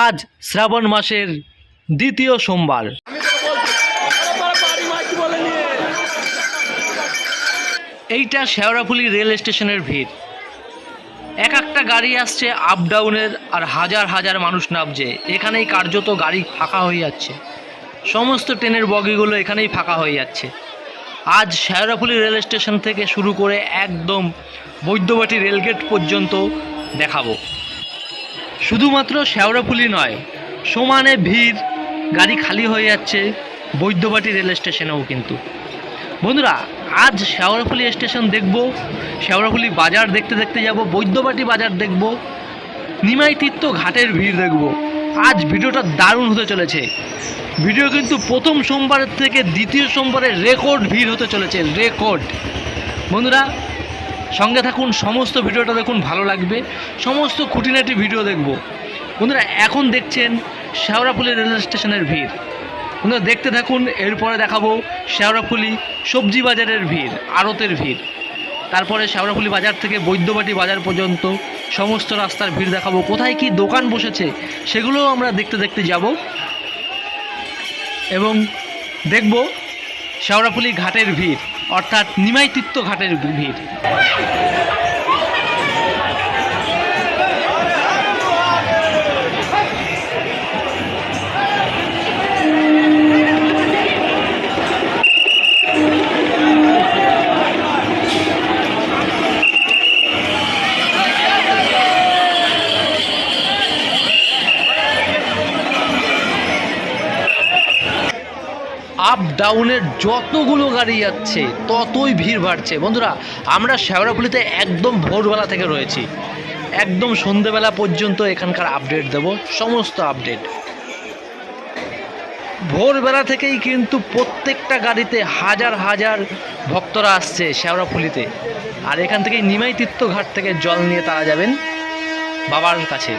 আজ শ্রাবণ মাসের দ্বিতীয় সোমবার। এইটা শেওড়াফুলি রেল স্টেশনের ভিড়। এক একটা গাড়ি আসছে আপ ডাউনের আর হাজার হাজার মানুষ নামছে। এখানেই কার্যত গাড়ি ফাঁকা হয়ে যাচ্ছে। সমস্ত ট্রেনের বগিগুলো এখানেই ফাঁকা হয়ে যাচ্ছে। আজ শেওড়াফুলি রেল স্টেশন থেকে শুরু করে একদম বৈদ্যবাটি রেলগেট পর্যন্ত দেখাবো। শুধুমাত্র শেওড়াফুলি নয়, সমানে ভিড়, গাড়ি খালি হয়ে যাচ্ছে বৈদ্যবাটি রেল স্টেশনেও কিন্তু। বন্ধুরা, আজ শেওড়াফুলি স্টেশন দেখব, শেওড়াফুলি বাজার দেখতে দেখতে যাব, বৈদ্যবাটি বাজার দেখব, নিমাই তীর্থ ঘাটের ভিড় দেখব। আজ ভিডিওটা দারুণ হতে চলেছে। ভিডিও কিন্তু প্রথম সোমবারের থেকে দ্বিতীয় সোমবারে রেকর্ড ভিড় হতে চলেছে, রেকর্ড। বন্ধুরা সঙ্গে থাকুন, সমস্ত ভিডিওটা দেখুন, ভালো লাগবে। সমস্ত খুঁটিনাটি ভিডিও দেখব। বন্ধুরা, এখন দেখছেন শেওড়াফুলি রেল স্টেশনের ভিড়। বন্ধুরা, দেখতে থাকুন, এরপরে দেখাবো শেওড়াফুলি সবজি বাজারের ভিড়, আড়তের ভিড়। তারপরে শেওড়াফুলি বাজার থেকে বৈদ্যবাটি বাজার পর্যন্ত সমস্ত রাস্তার ভিড় দেখাবো। কোথায় কি দোকান বসেছে, সেগুলোও আমরা দেখতে দেখতে যাব। এবং দেখব শেওড়াফুলি ঘাটের ভিড়। অর্থাৎ নিমাইতীর্থ ঘাটের ভিড় আপ ডাউনের যতগুলো গাড়ি যাচ্ছে, ততই ভিড় বাড়ছে। বন্ধুরা, আমরা শেওড়াফুলিতে একদম ভোরবেলা থেকে রয়েছি। একদম সন্ধেবেলা পর্যন্ত এখানকার আপডেট দেব, সমস্ত আপডেট ভোরবেলা থেকেই কিন্তু প্রত্যেকটা গাড়িতে হাজার হাজার ভক্তরা আসছে শেওড়াফুলিতে আর এখান থেকে নিমাই তীর্থঘাট থেকে জল নিয়ে তারা যাবেন বাবার কাছে।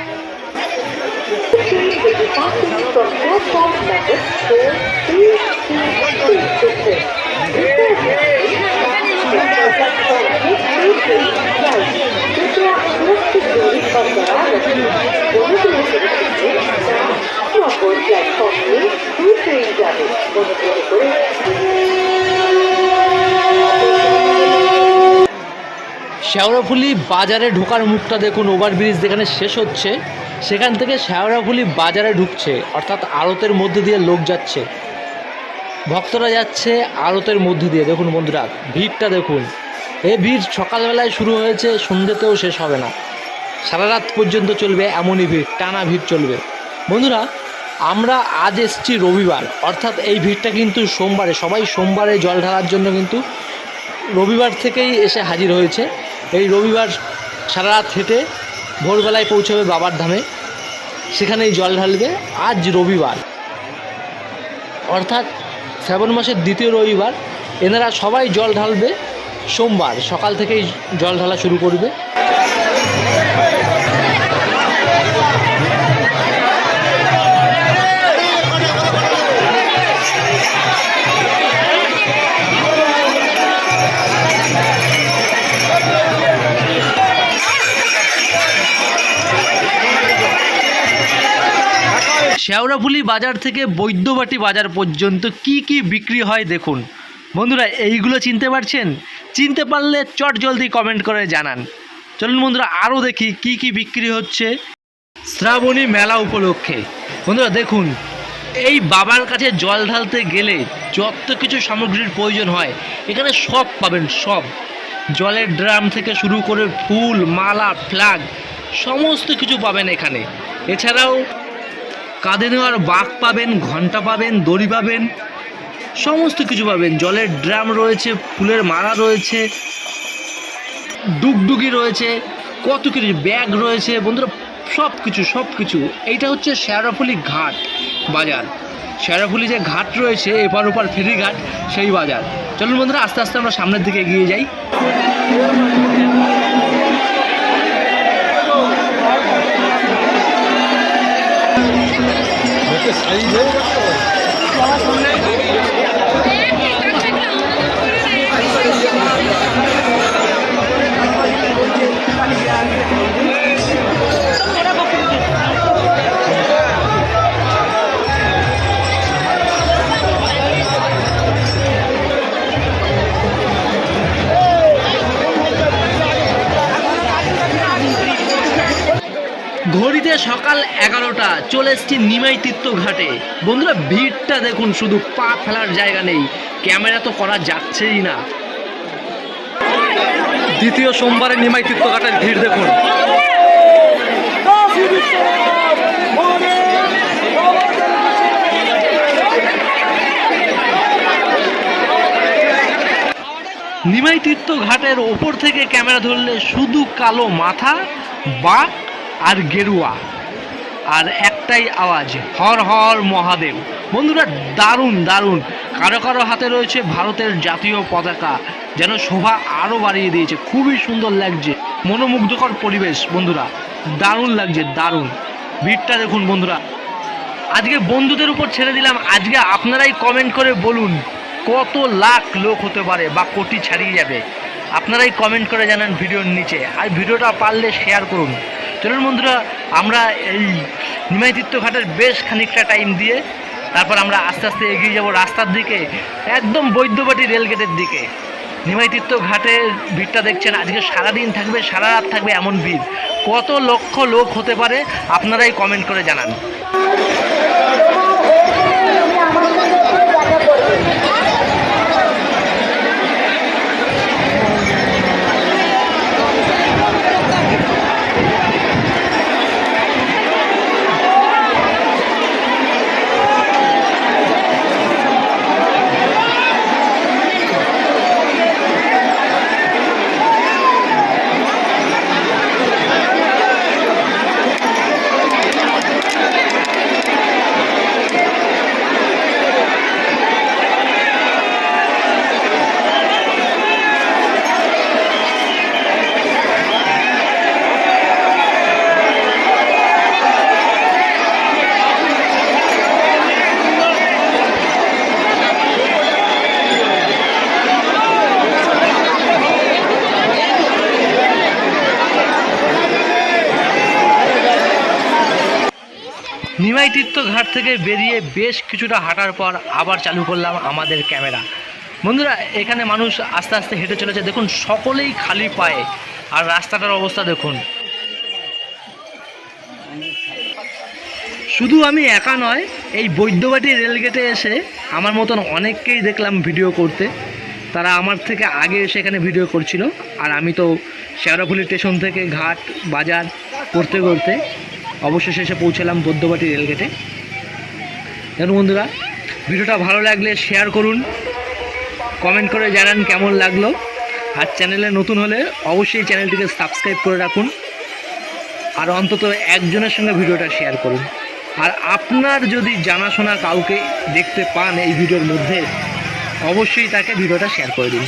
শেওড়াফুলি বাজারে ঢোকার মুখটা দেখুন ওভারব্রিজ যেখানে শেষ হচ্ছে, সেখান থেকে শেওড়াফুলি বাজারে ঢুকছে, অর্থাৎ আড়তের মধ্যে দিয়ে লোক যাচ্ছে। ভক্তরা যাচ্ছে আড়তের মধ্যে দিয়ে। দেখুন বন্ধুরা, ভিড়টা দেখুন। এই ভিড় সকালবেলায় শুরু হয়েছে, সন্ধ্যেতেও শেষ হবে না। সারা রাত পর্যন্ত চলবে এমনই ভিড়, টানা ভিড় চলবে। বন্ধুরা, আমরা আজ এসছি রবিবার, অর্থাৎ এই ভিড়টা কিন্তু সোমবারে, সবাই সোমবারে জল ঢালার জন্য কিন্তু রবিবার থেকেই এসে হাজির হয়েছে। এই রবিবার সারা রাত হেঁটে ভোরবেলায় পৌঁছবে বাবার ধামে, সেখানেই জল ঢালবে আজ রবিবার। অর্থাৎ শ্রাবণ মাসের দ্বিতীয় রবিবার, এনারা সবাই জল ঢালবে সোমবার, সকাল থেকেই জল ঢালা শুরু করবে। শেওড়াফুলি বাজার থেকে বৈদ্যবাটি বাজার পর্যন্ত কি কি বিক্রি হয় দেখুন। বন্ধুরা, এইগুলো চিনতে পারছেন? চিনতে পারলে চট জলদি কমেন্ট করে জানান। চলুন বন্ধুরা, আরও দেখি কি কি বিক্রি হচ্ছে শ্রাবণী মেলা উপলক্ষে। বন্ধুরা, দেখুন, এই বাবার কাছে জল ঢালতে গেলে যত কিছু সামগ্রীর প্রয়োজন হয়, এখানে সব পাবেন, সব। জলের ড্রাম থেকে শুরু করে ফুল, মালা, ফ্ল্যাগ, সমস্ত কিছু পাবেন এখানে। এছাড়াও কাঁধে নেওয়ার বাঘ পাবেন, ঘণ্টা পাবেন, দড়ি পাবেন, সমস্ত কিছু পাবেন। জলের ড্রাম রয়েছে, ফুলের মালা রয়েছে, ডুগডুগি রয়েছে, কত কিছু, ব্যাগ রয়েছে, বন্ধুরা সব কিছু সব কিছু এইটা হচ্ছে শেরাফুলি ঘাট বাজার। শেরাফুলি যে ঘাট রয়েছে, এপার ওপার ফেরি ঘাট, সেই বাজার। চলুন বন্ধুরা, আস্তে আস্তে আমরা সামনের দিকে এগিয়ে যাই। Yes, are you ready? সকাল এগারোটা, চলে এসছি নিমাই তীর্থ ঘাটে বন্ধুরা, ভিড়টা দেখুন, শুধু পা ফেলার জায়গা নেই। ক্যামেরা তো করা যাচ্ছেই না। দ্বিতীয় সোমবারে নিমাই তীর্থ ঘাটের ভিড় দেখুন। নিমাই তীর্থ ঘাটের ওপর থেকে ক্যামেরা ধরলে শুধু কালো মাথা, বাঘ আর গেরুয়া। আর একটাই আওয়াজ, হর হর মহাদেব। বন্ধুরা, দারুণ দারুণ। কারও কারও হাতে রয়েছে ভারতের জাতীয় পতাকা, যেন শোভা আরও বাড়িয়ে দিয়েছে। খুবই সুন্দর লাগছে, মনোমুগ্ধকর পরিবেশ, বন্ধুরা। দারুণ লাগছে, দারুণ। ভিড়টা দেখুন, বন্ধুরা। আজকে বন্ধুদের উপর ছেড়ে দিলাম। আজকে আপনারাই কমেন্ট করে বলুন, কত লাখ লোক হতে পারে বা কোটি ছাড়িয়ে যাবে? আপনারাই কমেন্ট করে জানান ভিডিওর নিচে। আর ভিডিওটা পারলে শেয়ার করুন। চলুন বন্ধুরা, আমরা এই নিমাইতীর্থ ঘাটের বেশ খানিকটা টাইম দিয়ে তারপর আমরা আস্তে আস্তে এগিয়ে যাব রাস্তার দিকে, একদম বৈদ্যবাটি রেলগেটের দিকে। নিমাইতীর্থ ঘাটে ভিড়টা দেখছেন, আজকে সারাদিন থাকবে, সারা রাত থাকবে এমন ভিড়। কত লক্ষ লোক হতে পারে, আপনারাই কমেন্ট করে জানান। নিমাই তীর্থ ঘাট থেকে বেরিয়ে বেশ কিছুটা হাঁটার পর আবার চালু করলাম আমাদের ক্যামেরা। বন্ধুরা, এখানে মানুষ আস্তে আস্তে হেঁটে চলেছে। দেখুন, সকলেই খালি পায়ে। আর রাস্তাটার অবস্থা দেখুন। শুধু আমি একা নয়, এই বৈদ্যবাটি রেলগেটে এসে আমার মতন অনেককেই দেখলাম ভিডিও করতে। তারা আমার থেকে আগে এসে এখানে ভিডিও করছিল। আর আমি তো শেওড়াফুলি স্টেশন থেকে ঘাট, বাজার করতে করতে অবশেষে এসে পৌঁছালাম বৈদ্যবাটি রেলগেটে। দেখুন বন্ধুরা, ভিডিওটা ভালো লাগলে শেয়ার করুন কমেন্ট করে জানান কেমন লাগল। আর চ্যানেলে নতুন হলে অবশ্যই চ্যানেলটিকে সাবস্ক্রাইব করে রাখুন। আর অন্তত একজনের সঙ্গে ভিডিওটা শেয়ার করুন। আর আপনার যদি জানাশোনা কাউকে দেখতে পান এই ভিডিওর মধ্যে, অবশ্যই তাকে ভিডিওটা শেয়ার করে দিন।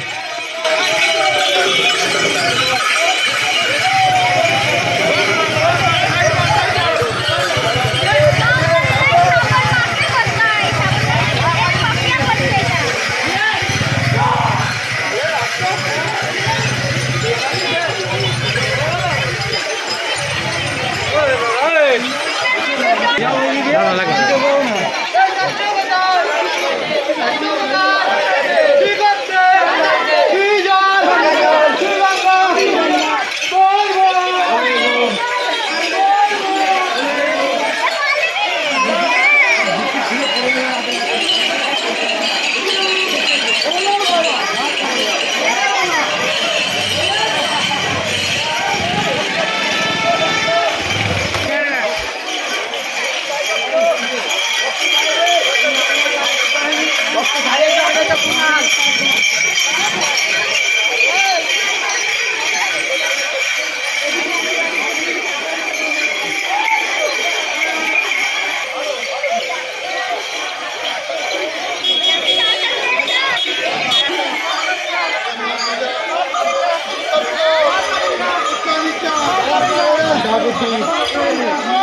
সভাপতি